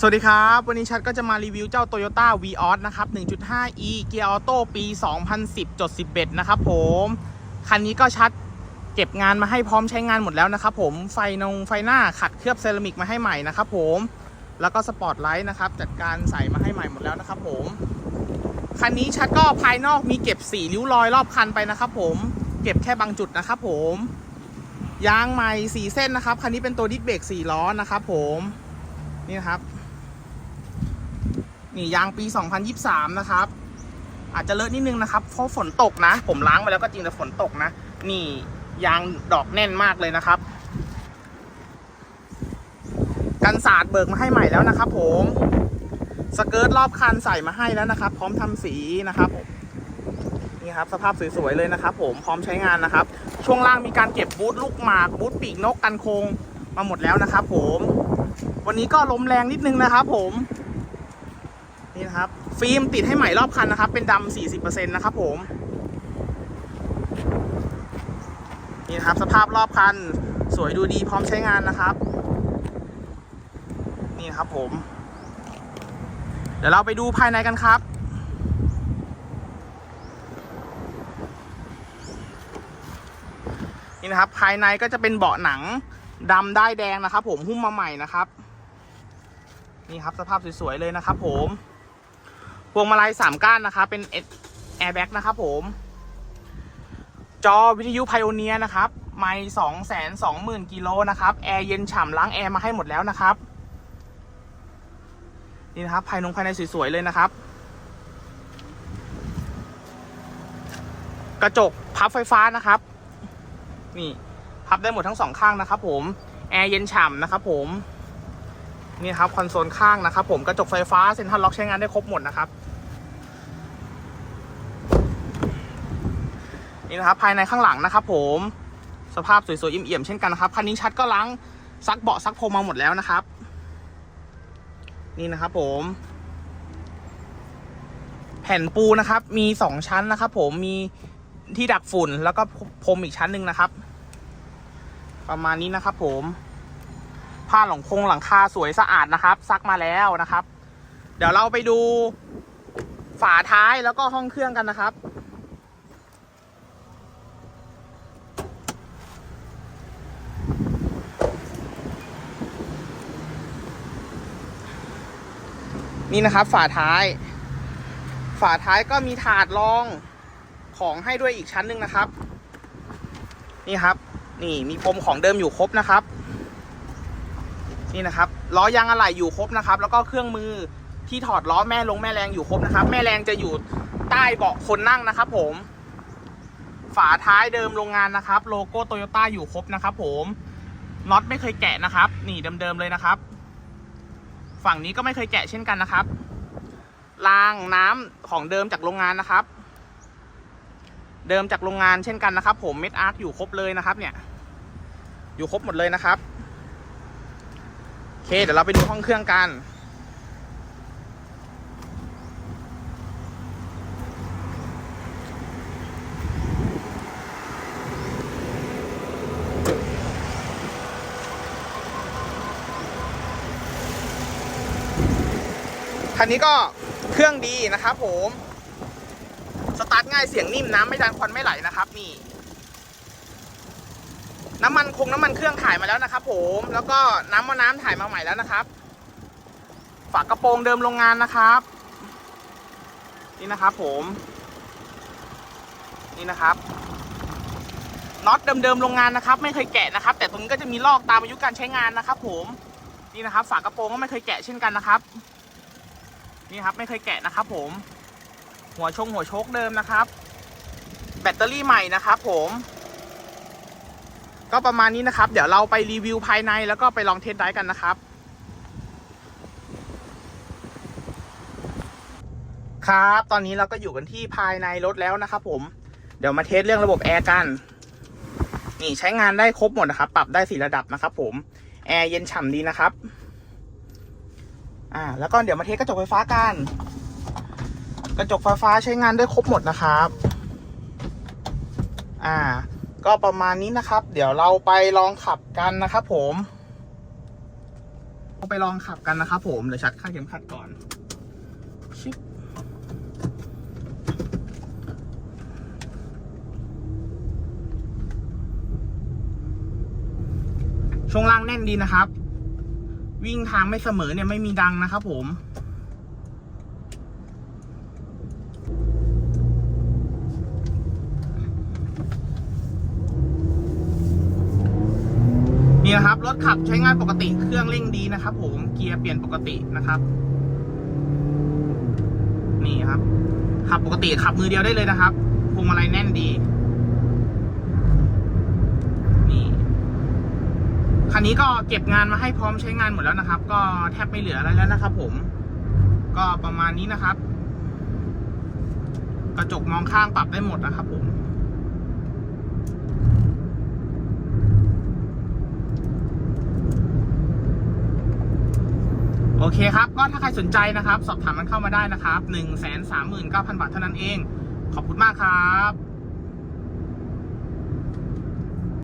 สวัสดีครับ วันนี้ชัดก็จะมารีวิวเจ้า Toyota v ีออนะครับ 1.5e เกียร์ออโต้ปี 2010.11 นะครับผม คันนี้ก็ชัดเก็บงานมาให้พร้อมใช้งานหมดแล้วนะครับผม ไฟนงไฟหน้าขัดเคลือบเซรามิกมาให้ใหม่นะครับผม แล้วก็สปอตไลท์นะครับ จัดการใส่มาให้ใหม่หมดแล้วนะครับผม คันนี้ชัดก็ภายนอกมีเก็บสีริ้วรอยรอบคันไปนะครับผม เก็บแค่บางจุดนะครับผม ยางใหม่สีเส้นนะครับ คันนี้เป็นตัวดิสเบรก4ล้อนะครับผม นี่นะครับ นี่ยางปี 2023 นะครับ อาจจะเลอะนิดนึงนะครับ เพราะฝนตกนะ ผมล้างไปแล้วก็จริงแต่ฝนตกนะ นี่ยางดอกแน่นมากเลยนะครับ กันสาดเบิกมาให้ใหม่แล้วนะครับ ผม สเกิร์ตรอบคันใส่มาให้แล้วนะครับ พร้อมทำสีนะครับนี่ครับสภาพสวยๆเลยนะครับ ผมพร้อมใช้งานนะครับ ช่วงล่างมีการเก็บบูทลูกหมากบูทปีกนกกันโคงมาหมดแล้วนะครับ ผม วันนี้ก็ลมแรงนิดนึงนะครับ ผม นี่นะครับ ฟิล์มติดให้ใหม่รอบคันนะครับ เป็นดำ40%นต์นะครับผม นี่นะครับสภาพรอบคัน สวยดูดีพร้อมใช้งานนะครับ นี่นครับผม เดี๋ยวเราไปดูภายในกันครับนี่นะครับภายในก็จะเป็นเบาะหนังดำได้แดงนะครับ ผมหุ้มมาใหม่นะครับ นี่ครับสภาพสวยๆเลยนะครับผม พวงมาลัยสามก้านนะครับเป็นแอร์แบ็กนะครับผม จอวิทยุไพโอเนียนะครับ ไม่สองแสนสองหมื่นกิโลนะครับ แอร์เย็นฉ่ำล้างแอร์มาให้หมดแล้วนะครับ นี่นะครับ ภายนงภายในสวยๆเลยนะครับ กระจกพับไฟฟ้านะครับ นี่พับได้หมดทั้งสองข้างนะครับ ผม แอร์เย็นฉ่ำนะครับผมนี่ครับคอนโซลข้างนะครับผมกระจกไฟฟ้าเซ็นทรัลล็อกใช้งานได้ครบหมดนะครับ นี่นะครับภายในข้างหลังนะครับผมสภาพสวยๆเอี่ยมๆเช่นกันนะครับคันนี้ชัดก็ล้างซักเบาะซักพรมมาหมดแล้วนะครับ นี่นะครับผม แผ่นปูนะครับ มีสองชั้นนะครับ ผมมีที่ดักฝุ่นแล้วก็พรมอีกชั้นหนึ่งนะครับ ประมาณนี้นะครับ ผมผ้าหลังคงหลังคาสวยสะอาดนะครับ ซักมาแล้วนะครับ เดี๋ยวเราไปดูฝาท้ายแล้วก็ห้องเครื่องกันนะครับ นี่นะครับ ฝาท้าย ฝาท้ายก็มีถาดรองของให้ด้วยอีกชั้นหนึ่งนะครับ นี่ครับ นี่มีพรมของเดิมอยู่ครบนะครับ นี่นะครับล้อยางอะไหล่อยู่ครบนะครับ แล้วก็เครื่องมือที่ถอดล้อแม่ลงแม่แรงอยู่ครบนะครับ แม่แรงจะอยู่ใต้เบาะคนนั่งนะครับ ผม ฝาท้ายเดิมโรงงานนะครับ โลโก้โตโยต้าอยู่ครบนะครับ ผมน็อตไม่เคยแกะนะครับ นี่เดิมๆเลยนะครับ ฝั่งนี้ก็ไม่เคยแกะเช่นกันนะครับรางน้ำของเดิมจากโรงงานนะครับ เดิมจากโรงงานเช่นกันนะครับ ผมเม็ดอาร์คอยู่ครบเลยนะครับ เนี่ย อยู่ครบหมดเลยนะครับโอเคเดี๋ยวเราไปดูห้องเครื่องกัน คันนี้ก็เครื่องดีนะครับผม สตาร์ทง่ายเสียงนิ่มน้ำไม่ดันควันไม่ไหลนะครับ นี่ น้ำมันคงน้ำมันเครื่องถ่ายมาแล้วนะครับ ผม แล้วก็น้ำมะน้ำถ่ายมาใหม่แล้วนะครับ ฝากระโปรงเดิมโรงงานนะครับ นี่นะครับผม นี่นะครับน็อตเดิมๆโรงงานนะครับ ไม่เคยแกะนะครับ แต่ตรงนี้ก็จะมีลอกตามอายุการใช้งานนะครับ ผมนี่นะครับ ฝากระโปรงก็ไม่เคยแกะเช่นกันนะครับ นี่ครับไม่เคยแกะนะครับ ผม หัวชงหัวชคเดิมนะครับ แบตเตอรี่ใหม่นะครับ ผม ก็ประมาณนี้นะครับ เดี๋ยวเราไปรีวิวภายในแล้วก็ไปลองเทสไดรฟ์กันนะครับครับ ตอนนี้เราก็อยู่กันที่ภายในรถแล้วนะครับผม เดี๋ยวมาเทสเรื่องระบบแอร์กัน นี่ใช้งานได้ครบหมดนะครับ ปรับได้สี่ระดับนะครับผม แอร์เย็นฉ่ำดีนะครับ อ่า แล้วก็เดี๋ยวมาเทสกระจกไฟฟ้ากัน กระจกไฟฟ้าใช้งานได้ครบหมดนะครับ อ่า ก็ประมาณนี้นะครับ เดี๋ยวเราไปลองขับกันนะครับผมไปลองขับกันนะครับผม เดี๋ยวชัดค่าเข็มขัดก่อน ชิปช่วงล่างแน่นดีนะครับ วิ่งทางไม่เสมอเนี่ยไม่มีดังนะครับผม นี่นะครับ รถขับใช้งานปกติเครื่องเร่งดีนะครับผมเกียร์เปลี่ยนปกตินะครับ นี่ครับขับปกติขับมือเดียวได้เลยนะครับพวงมาลัยแน่นดี นี่ คันนี้ก็เก็บงานมาให้พร้อมใช้งานหมดแล้วนะครับ ก็แทบไม่เหลืออะไรแล้วนะครับ ผม ก็ประมาณนี้นะครับ กระจกมองข้างปรับได้หมดนะครับ ผมโอเคครับ ก็ถ้าใครสนใจนะครับ สอบถามมันเข้ามาได้นะครับ 1 3 9 0 0 0 บาทเท่านั้นเอง ขอบคุณมากครับ